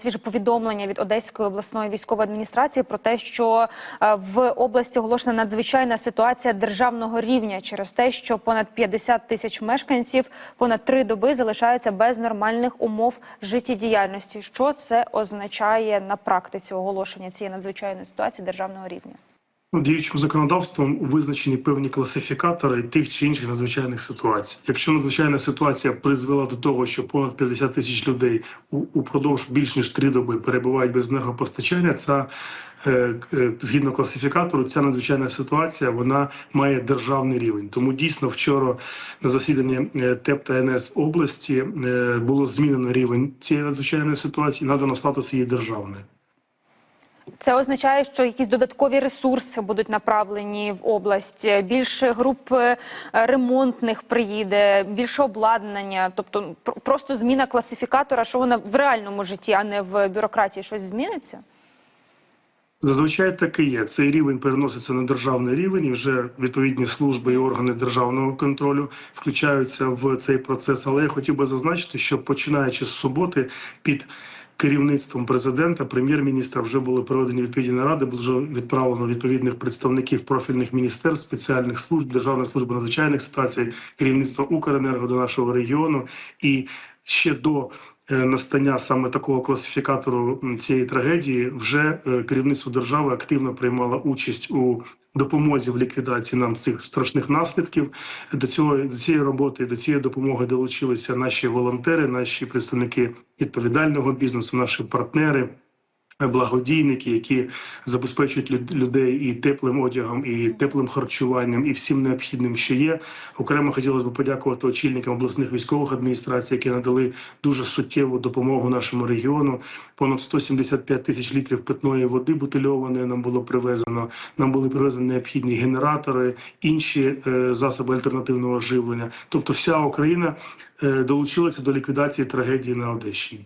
свіже повідомлення від Одеської обласної військової адміністрації про те, що е, в області оголошена надзвичайна ситуація державного рівня через те, що понад 50 тисяч мешканців понад три доби залишаються без нормальних умов життєдіяльності. Що це означає на практиці оголошення цієї надзвичайної ситуації державного рівня? Ну, Діючим законодавством визначені певні класифікатори тих чи інших надзвичайних ситуацій. Якщо надзвичайна ситуація призвела до того, що понад 50 тисяч людей упродовж більш ніж три доби перебувають без енергопостачання, це е, е, згідно класифікатору, ця надзвичайна ситуація вона має державний рівень. Тому дійсно вчора на засіданні е, ТЕП та НС області було змінено рівень цієї надзвичайної ситуації, надано статус її державної. Це означає, що якісь додаткові ресурси будуть направлені в область, більше груп е, ремонтних приїде, більше обладнання, тобто просто зміна класифікатора, що вона в реальному житті, а не в бюрократії, щось зміниться. Зазвичай так і є. Цей рівень переноситься на державний рівень, і вже відповідні служби і органи державного контролю включаються в цей процес. Але я хотів би зазначити, що починаючи з суботи під керівництвом президента, прем'єр-міністра вже були проведені відповідні наради, було відправлено відповідних представників профільних міністерств, спеціальних служб, Державної служби надзвичайних ситуацій, керівництва Укренерго до нашого регіону. І ще до е, настання саме такого класифікатору цієї трагедії, вже е, керівництво держави активно приймало участь у допомозі в ліквідації нам цих страшних наслідків. До цього до цієї роботи, до цієї допомоги долучилися наші волонтери, наші представники відповідального бізнесу, наші партнери. Благодійники, які забезпечують люд- людей і теплим одягом, і теплим харчуванням, і всім необхідним, що є. Окремо хотілося б подякувати очільникам обласних військових адміністрацій, які надали дуже суттєву допомогу нашому регіону. Понад 175 тисяч літрів питної води бутильованої нам було привезено. Нам були привезені необхідні генератори, інші е, засоби альтернативного живлення. Тобто, вся Україна е, долучилася до ліквідації трагедії на Одещині.